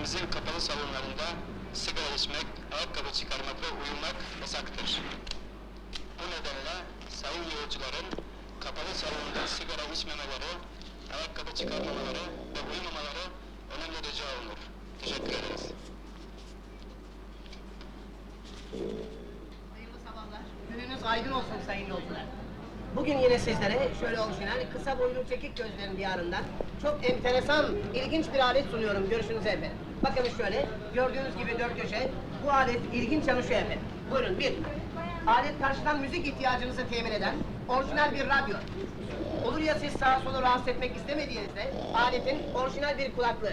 Kulübümüzün kapalı salonlarında sigara içmek, ayakkabı çıkarmak ve uyumak yasaktır. Bu nedenle sayın yolcuların kapalı salonda sigara içmemeleri, ayakkabı çıkarmamaları ve uyumamaları önemli rica olunur. Teşekkür ederiz. Hayırlı sabahlar. Gününüz aydın olsun sayın yolcular. Bugün yine sizlere şöyle orijinal, kısa boylu çekik gözlerin diyarından çok enteresan, ilginç bir alet sunuyorum görüşünüze efendim. Bakın şöyle, gördüğünüz gibi dört köşe, bu alet ilginç çalışıyor efendim. Buyurun bir, alet karşıdan müzik ihtiyacınızı temin eden orijinal bir radyo. Olur ya siz sağa sola rahatsız etmek istemediğinizde aletin orijinal bir kulaklığı.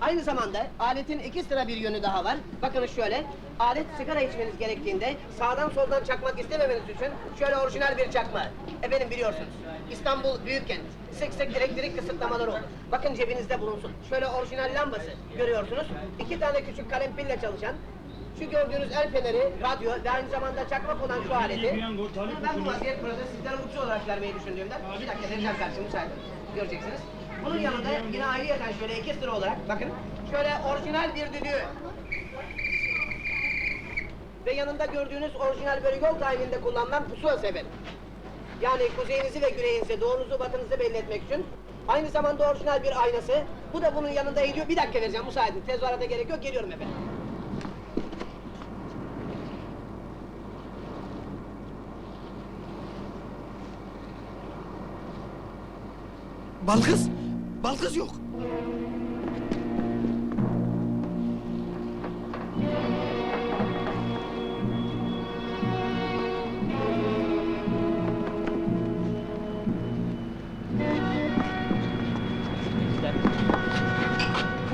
Aynı zamanda aletin iki sıra bir yönü daha var. Bakın şöyle, alet sigara içmeniz gerektiğinde sağdan soldan çakmak istememeniz için şöyle orijinal bir çakma. Efendim biliyorsunuz, İstanbul büyük kent. Sık sık elektrik kısıtlamaları olur. Bakın cebinizde bulunsun. Şöyle orijinal lambası görüyorsunuz. İki tane küçük kalem pille çalışan, şu gördüğünüz el feneri, radyo ve aynı zamanda çakmak olan şu aleti ben bu vaziyet burada sizlere uçuş olarak vermeyi düşündüğümden bir dakika vereceğim karşımı müsaade göreceksiniz. Bunun yanında yine ayrıyeten şöyle iki sıra olarak bakın şöyle orijinal bir düdüğü ve yanında gördüğünüz orijinal böyle yol tayininde kullanılan pusula sebebi. Yani kuzeyinizi ve güneyinizi, doğunuzu, batınızı belli etmek için. Aynı zamanda orijinal bir aynası. Bu da bunun yanında eğiliyor. Bir dakika vereceğim müsaade. Tezahürata gerek yok. Geliyorum efendim. Balkız! Balkız yok!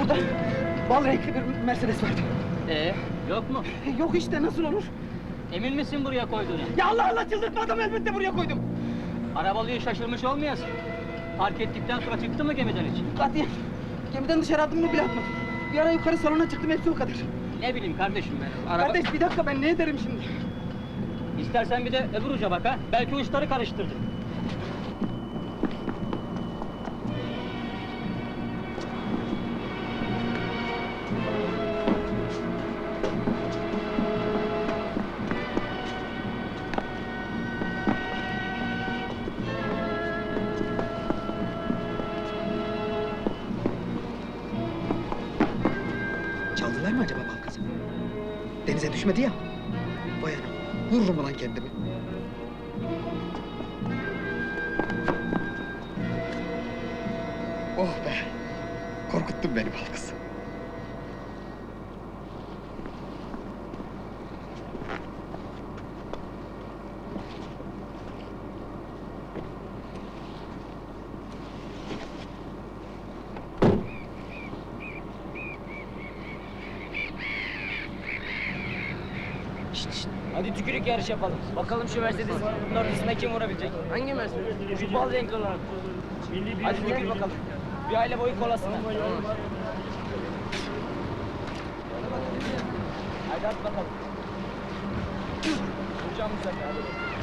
Burada bal renkli bir Mercedes vardı. Ee, yok mu? Yok işte nasıl olur? Emin misin buraya koyduğunu? Ya Allah Allah çıldırtma adamı elbette buraya koydum. Arabalıyı şaşırmış olmayasın. Fark ettikten sonra çıktı mı gemiden hiç? Katiyen gemiden dışarı adımımı bile atmadım. Bir ara yukarı salona çıktım hepsi o kadar. Ne bileyim kardeşim ben. Araba... Kardeş bir dakika ben ne ederim şimdi? İstersen bir de öbür uca bak ha. Belki uçları karıştırdın. Çaldılar mı acaba Balkız'ı? Denize düşmedi ya. Vay anam, vururum ulan kendimi. Oh be! Korkuttun beni Balkız. Hadi tükürük yarış yapalım. Bakalım şu Mercedes'in ortasına kim vurabilecek? Hangi Mercedes? Şu bal renkli olan. Hadi tükür bakalım. Bir aile boyu kolasına. Hadi at bakalım. Vuracağım bu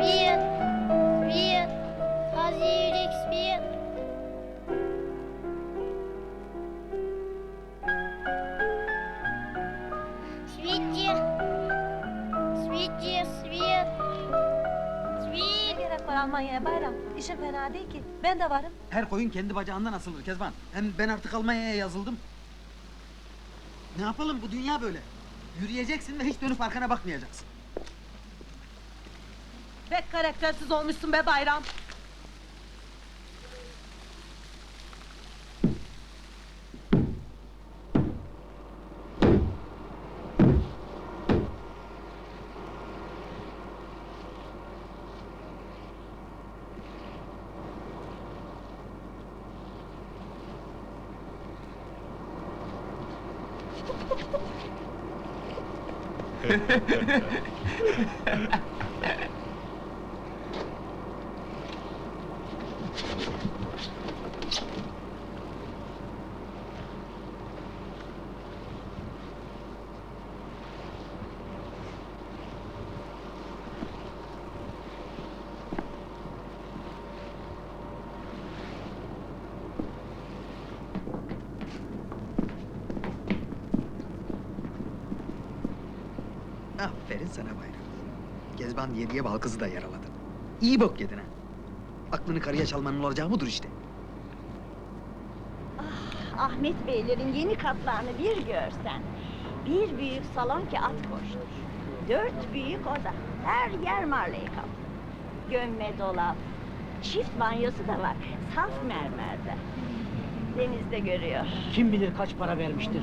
Свет, свет, Азирик, свет. Свети, свети. Almanya'ya bayram. İşin fena değil ki. Ben de varım. Her koyun kendi bacağından asılır Kezban. Hem ben artık Almanya'ya yazıldım. Ne yapalım bu dünya böyle. Yürüyeceksin ve hiç dönüp arkana bakmayacaksın. Pek karaktersiz olmuşsun be bayram. Ha ha ha ha ha! Aferin sana bayram. Kezban yediye bal kızı da yaraladın. İyi bok yedin ha. Aklını karıya çalmanın olacağı budur işte. Ahmet Beylerin yeni katlarını bir görsen. Bir büyük salon ki at koştur. Dört büyük oda. Her yer marley kaplı. Gömme dolap. Çift banyosu da var. Saf mermerde. Denizde görüyor. Kim bilir kaç para vermiştir.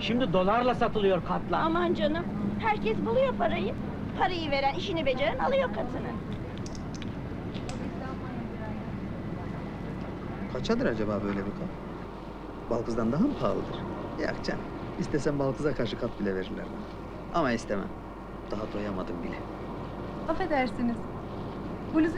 Şimdi dolarla satılıyor katlar. Aman canım. Herkes buluyor parayı. Parayı veren, işini beceren alıyor katını. Kaçadır acaba böyle bir kat? Balkız'dan daha mı pahalıdır? Yok canım. İstesem Balkız'a karşı kat bile verirler bana. Ama istemem. Daha doyamadım bile. Affedersiniz. Bluzu